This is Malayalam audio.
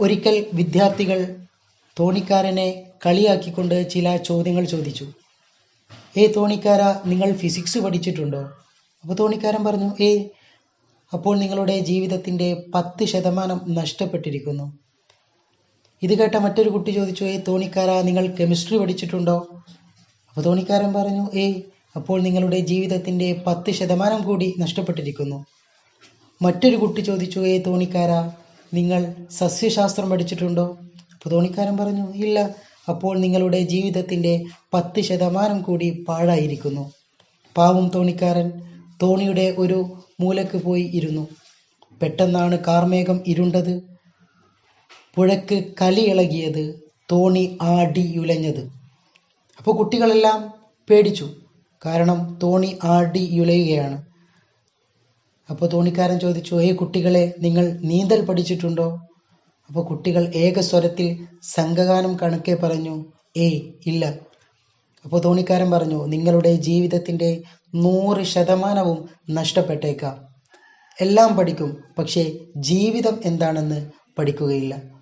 ഒരിക്കൽ വിദ്യാർത്ഥികൾ തോണിക്കാരനെ കളിയാക്കിക്കൊണ്ട് ചില ചോദ്യങ്ങൾ ചോദിച്ചു. ഏ തോണിക്കാര നിങ്ങൾ ഫിസിക്സ് പഠിച്ചിട്ടുണ്ടോ? അപ്പോൾ തോണിക്കാരൻ പറഞ്ഞു ഏ അപ്പോൾ നിങ്ങളുടെ ജീവിതത്തിന്റെ പത്ത് ശതമാനം നഷ്ടപ്പെട്ടിരിക്കുന്നു. ഇത് കേട്ട മറ്റൊരു കുട്ടി ചോദിച്ചു ഏ തോണിക്കാര നിങ്ങൾ കെമിസ്ട്രി പഠിച്ചിട്ടുണ്ടോ? അപ്പോൾ തോണിക്കാരൻ പറഞ്ഞു ഏ അപ്പോൾ നിങ്ങളുടെ ജീവിതത്തിന്റെ പത്ത് ശതമാനം കൂടി നഷ്ടപ്പെട്ടിരിക്കുന്നു. മറ്റൊരു കുട്ടി ചോദിച്ചു ഏ തോണിക്കാര നിങ്ങൾ സസ്യശാസ്ത്രം പഠിച്ചിട്ടുണ്ടോ? അപ്പോൾ തോണിക്കാരൻ പറഞ്ഞു ഇല്ല. അപ്പോൾ നിങ്ങളുടെ ജീവിതത്തിന്റെ പത്ത് ശതമാനം കൂടി പാഴായിരിക്കുന്നു. പാവം തോണിക്കാരൻ തോണിയുടെ ഒരു മൂലക്ക് പോയി ഇരുന്നു. പെട്ടെന്നാണ് കാർമേഘം ഇരുണ്ടത്. പുഴക്ക് കലിയിളകിയത് തോണി ആടിയുലഞ്ഞത് അപ്പോൾ കുട്ടികളെല്ലാം പേടിച്ചു. കാരണം തോണി ആടിയുലയുകയാണ് അപ്പോൾ തോണിക്കാരൻ ചോദിച്ചു ഏ കുട്ടികളെ നിങ്ങൾ നീന്തൽ പഠിച്ചിട്ടുണ്ടോ? അപ്പോൾ കുട്ടികൾ ഏകസ്വരത്തിൽ സംഘഗാനം കണക്കെ പറഞ്ഞു ഏ ഇല്ല. അപ്പോൾ തോണിക്കാരൻ പറഞ്ഞു നിങ്ങളുടെ ജീവിതത്തിന്റെ നൂറ് ശതമാനവും നഷ്ടപ്പെട്ടേക്കാം. എല്ലാം പഠിക്കും പക്ഷേ ജീവിതം എന്താണെന്ന് പഠിക്കുകയില്ല.